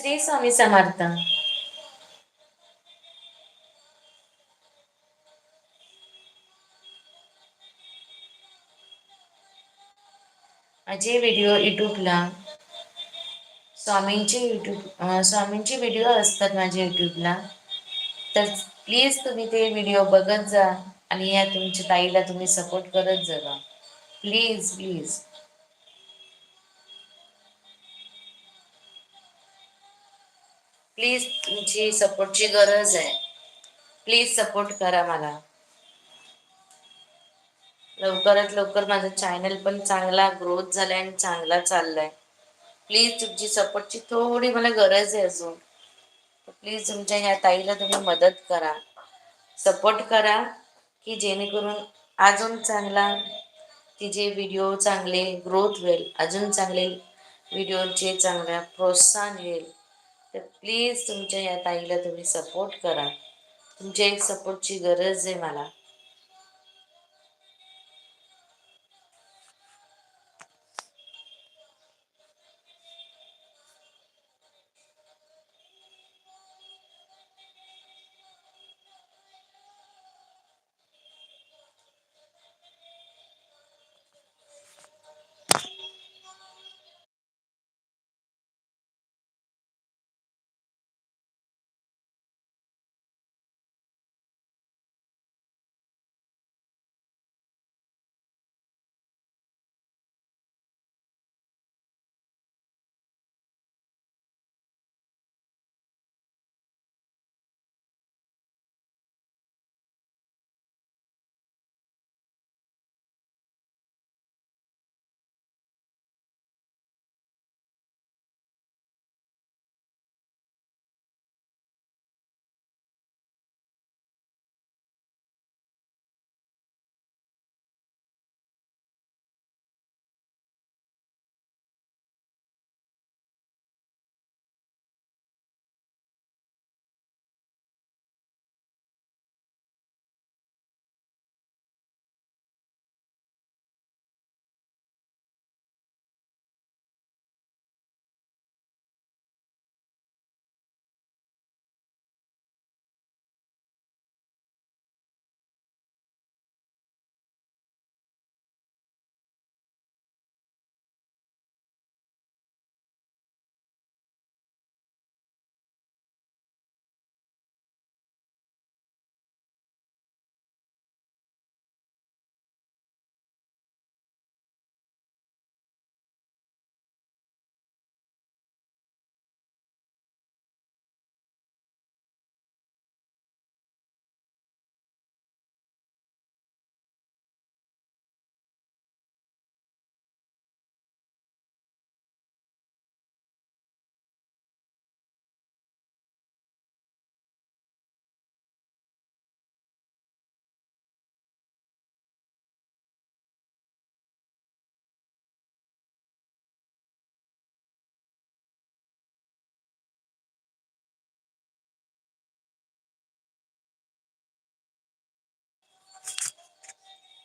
श्री स्वामी समर्थ. माझे व्हिडिओ युट्यूबला स्वामींचे युट्यूब स्वामींचे व्हिडिओ असतात माझ्या युट्यूबला तर प्लीज तुम्ही ते व्हिडिओ बघत जा आणि या तुमच्या ताईला तुम्ही सपोर्ट करत जा. प्लीज प्लीज प्लीज तुमची सपोर्टची गरज आहे. प्लीज सपोर्ट करा मला. लवकरात लवकर माझं चॅनल पण चांगला ग्रोथ झालाय आणि चांगला चाललाय. प्लीज तुमची सपोर्टची थोडी मला गरज आहे अजून. प्लीज तुमच्या ह्या ताईला तुम्ही मदत करा. सपोर्ट करा की जेणेकरून अजून चांगला तिचे व्हिडिओ चांगले ग्रोथ होईल अजून चांगले व्हिडिओचे चांगल्या प्रोत्साहन येईल तर प्लीज तुमच्या या ताईला तुम्ही सपोर्ट करा. तुमच्या एक सपोर्टची गरज आहे मला.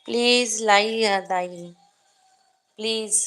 प्लीज लाई ताई प्लीज